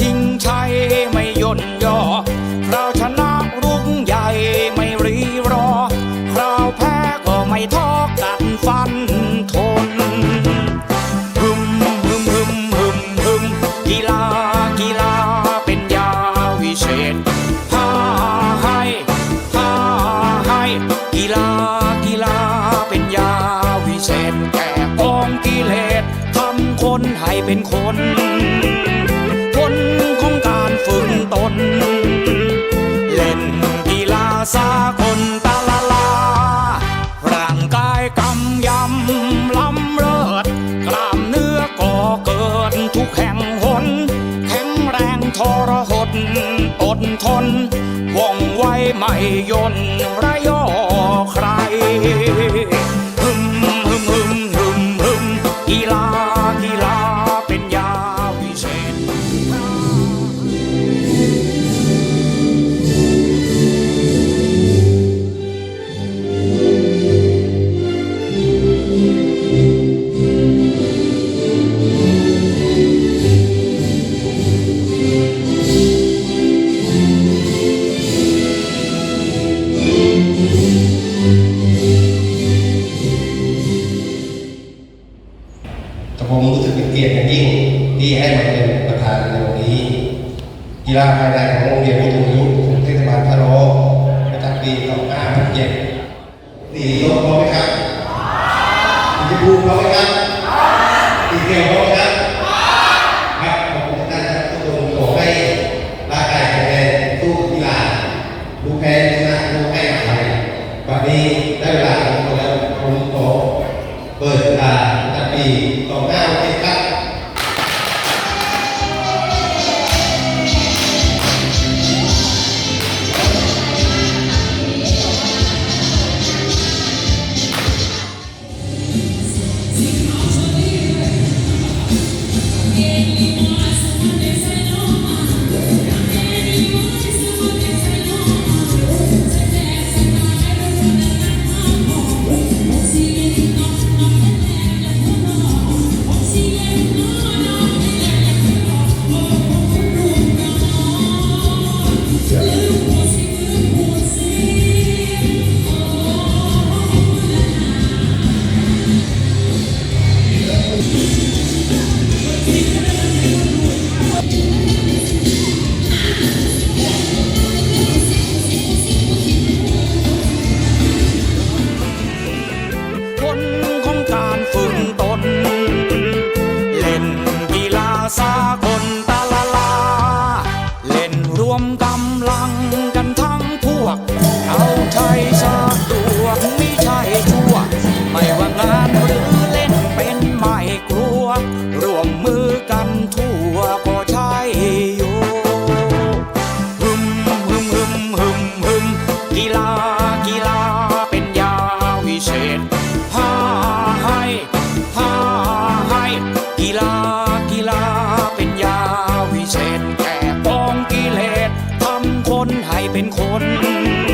ชิงชัยไม่ย่นย่อคราวชนะรุ่งใหญ่ไม่รีรอคราวแพ้ก็ไม่ท้อกันฟันทนฮึมฮึมฮึมฮึมฮึมกีฬากีฬาเป็นยาวิเศษพาให้พาให้กีฬากีฬาเป็นยาวิเศษแก่กองกิเลสทำคนให้เป็นคน ไม่ยนไร นี้ให้มาเป็นประธานในวันนี้ กีฬาภายในของโรงเรียนผู้สูงอายุของเทศบาลพะโล้ประจำปีกองอา2567นี่ยกพร้อมไหมครับจะพูดพร้อมไหมครับ passar you.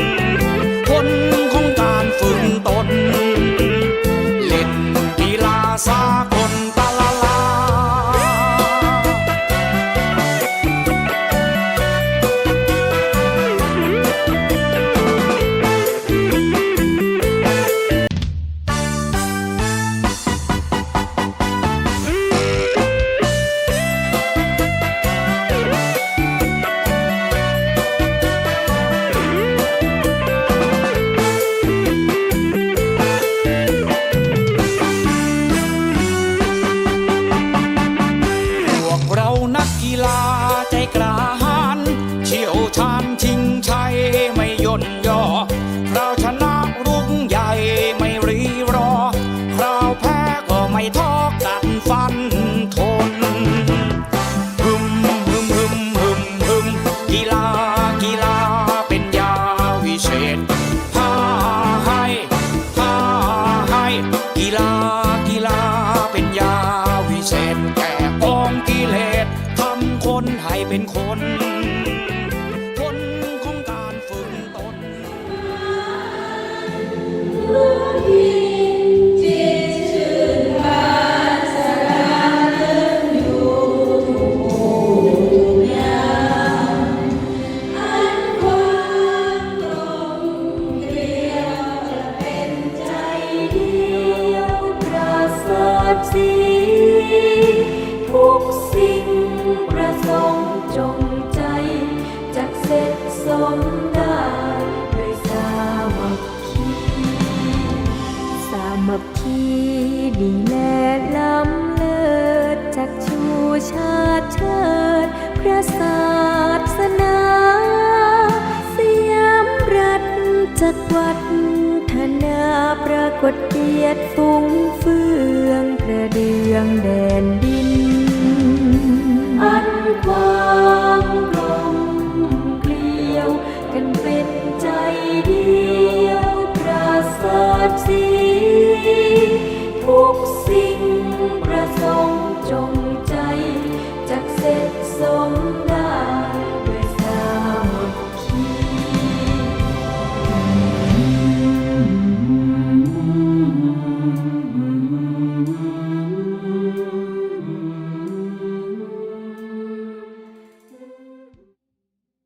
จงใจจักเสร็จสมได้ดยสามัคคี สามัคคีดีแลลำเลิศจักชูชาเชิดพระศาสนาสยามรัฐจักวัดธนาปรากฏเกียรติ